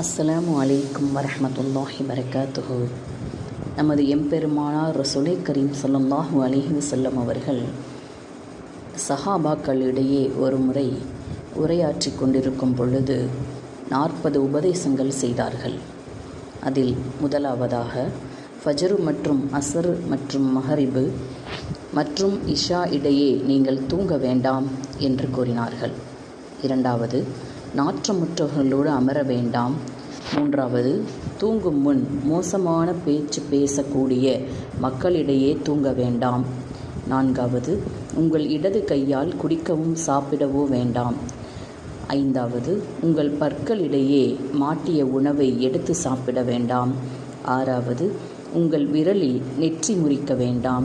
அஸ்லாம் அலைக்கும் வரமத்துல்லாஹி வரகாத்துஹு நமது எம்பெருமானார் ரசுலை கரீம் ஸல்லல்லாஹு அலிஹி வஸல்லம் அவர்கள் சஹாபாக்களிடையே ஒரு முறை உரையாற்றி கொண்டிருக்கும் பொழுது நாற்பது உபதேசங்கள் செய்தார்கள். அதில் முதலாவதாக ஃபஜ்ரு மற்றும் அசர் மற்றும் மஹரிபு மற்றும் இஷா இடையே நீங்கள் தூங்க வேண்டாம் என்று கூறினார்கள். இரண்டாவது நாற்றமுற்றவர்களோடு அமர வேண்டாம். மூன்றாவது தூங்கும் முன் மோசமான பேச்சு பேசக்கூடிய மக்களிடையே தூங்க வேண்டாம். நான்காவது உங்கள் இடது கையால் குடிக்கவும் சாப்பிடவோ வேண்டாம். ஐந்தாவது உங்கள் பற்களிடையே மாட்டிய உணவை எடுத்து சாப்பிட வேண்டாம். ஆறாவது உங்கள் விரலில் நெற்றி முறிக்க வேண்டாம்.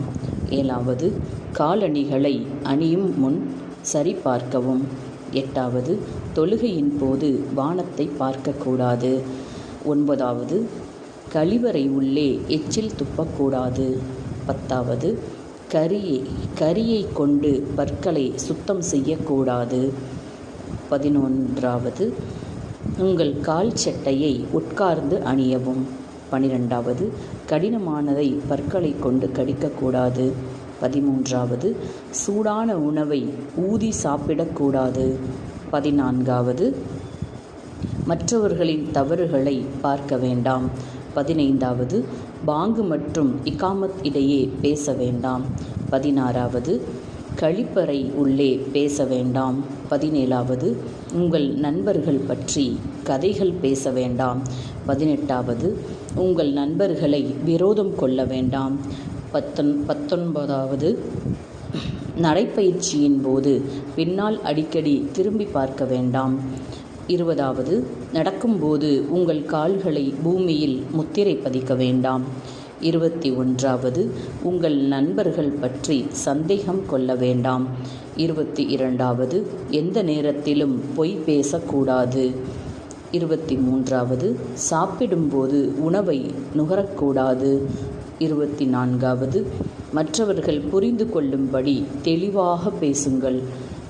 ஏழாவது காலணிகளை அணியும் முன் சரிபார்க்கவும். எட்டாவது தொழுகையின் போது வானத்தை பார்க்கக்கூடாது. ஒன்பதாவது கழிவறை உள்ளே எச்சில் துப்பக்கூடாது. பத்தாவது கரியை கரியை கொண்டு பற்களை சுத்தம் செய்யக்கூடாது. பதினொன்றாவது உங்கள் கால் சட்டையை உட்கார்ந்து அணியவும். பனிரெண்டாவது கடினமானதை பற்களை கொண்டு கடிக்கக்கூடாது. பதிமூன்றாவது சூடான உணவை ஊதி சாப்பிடக்கூடாது பதினான்காவது மற்றவர்களின் தவறுகளை பார்க்க வேண்டாம். பதினைந்தாவது பாங்கு மற்றும் இகாமத் இடையே பேச வேண்டாம். பதினாறாவது கழிப்பறை உள்ளே பேச வேண்டாம். பதினேழாவது உங்கள் நண்பர்கள் பற்றி கதைகள் பேச வேண்டாம். பதினெட்டாவது உங்கள் நண்பர்களை விரோதம் கொள்ள வேண்டாம். பத்தொன் பத்தொன்பதாவது நடைப்பயிற்சியின் போது பின்னால் அடிக்கடி திரும்பி பார்க்க வேண்டாம். இருபதாவது நடக்கும்போது உங்கள் கால்களை பூமியில் முத்திரை பதிக்க வேண்டாம். இருபத்தி ஒன்றாவது உங்கள் நண்பர்கள் பற்றி சந்தேகம் கொள்ள வேண்டாம். இருபத்தி இரண்டாவது எந்த நேரத்திலும் பொய் பேசக்கூடாது. இருபத்தி மூன்றாவது சாப்பிடும்போது உணவை நுகரக்கூடாது. இருபத்தி நான்காவது. மற்றவர்கள் புரிந்து கொள்ளும்படி தெளிவாக பேசுங்கள்.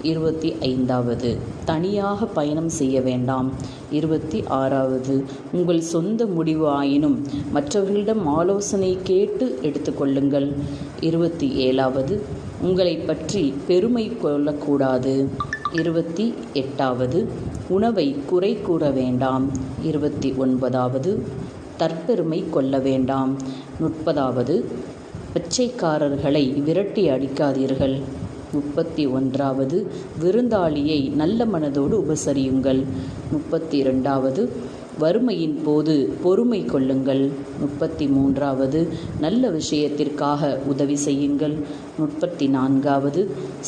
இருபத்தி ஐந்தாவது. தனியாக பயணம் செய்ய வேண்டாம். இருபத்தி ஆறாவது. உங்கள் சொந்த முடிவு ஆயினும் மற்றவர்களிடம் ஆலோசனை கேட்டு எடுத்துக்கொள்ளுங்கள் இருபத்தி ஏழாவது. உங்களை பற்றி பெருமை கொள்ளக்கூடாது. இருபத்தி எட்டாவது. உணவை குறை கூற வேண்டாம். இருபத்தி ஒன்பதாவது. தற்பெருமை கொள்ள வேண்டாம். முப்பதாவது பிச்சைக்காரர்களை விரட்டி அடிக்காதீர்கள். முப்பத்தி ஒன்றாவது விருந்தாளியை நல்ல மனதோடு உபசரியுங்கள். முப்பத்தி இரண்டாவது வறுமையின் போது பொறுமை கொள்ளுங்கள். முப்பத்தி மூன்றாவது நல்ல விஷயத்திற்காக உதவி செய்யுங்கள். முப்பத்தி நான்காவது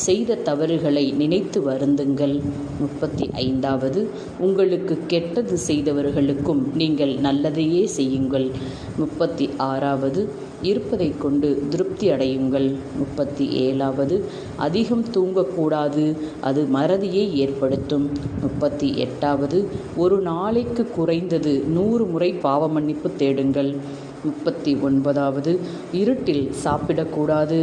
செய்த தவறுகளை நினைத்து வருந்துங்கள். முப்பத்தி ஐந்தாவது உங்களுக்கு கெட்டது செய்தவர்களுக்கும் நீங்கள் நல்லதையே செய்யுங்கள். முப்பத்தி ஆறாவது இருப்பதை கொண்டு திருப்தி அடையுங்கள். முப்பத்தி ஏழாவது அதிகம் தூங்கக்கூடாது அது மறதியை ஏற்படுத்தும். முப்பத்தி எட்டாவது ஒரு நாளைக்கு குறைந்தது நூறு முறை பாவ மன்னிப்பு தேடுங்கள். முப்பத்தி ஒன்பதாவது இருட்டில் சாப்பிடக்கூடாது.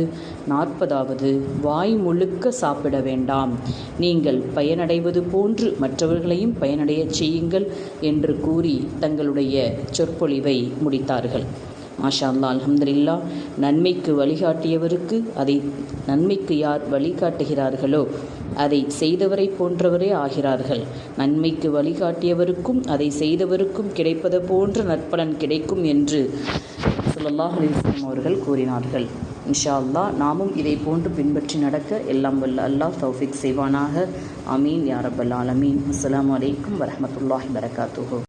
நாற்பதாவது வாய் முழுக்க சாப்பிட வேண்டாம். நீங்கள் பயனடைவது போன்று மற்றவர்களையும் பயனடையச் செய்யுங்கள் என்று கூறி தங்களுடைய சொற்பொழிவை முடித்தார்கள். மாஷா அல்லா அலமதுல்லா நன்மைக்கு வழிகாட்டியவருக்கு அதை நன்மைக்கு யார் வழிகாட்டுகிறார்களோ அதை செய்தவரை போன்றவரே ஆகிறார்கள். நன்மைக்கு வழிகாட்டியவருக்கும் அதை செய்தவருக்கும் கிடைப்பது போன்ற நற்பலன் கிடைக்கும் என்று சுல்லாஹ் அலிஸ்லாம் அவர்கள் கூறினார்கள். இன்ஷா அல்லா நாமும் இதை போன்று பின்பற்றி நடக்க எல்லாம் வல்ல அல்லாஹ் தௌஃபிக் செய்வானாக. அமீன் யாரபல் ஆலமீன். அஸ்லாம் வலைக்கம் வரமத்துல்லாஹி வரகாத்துஹோ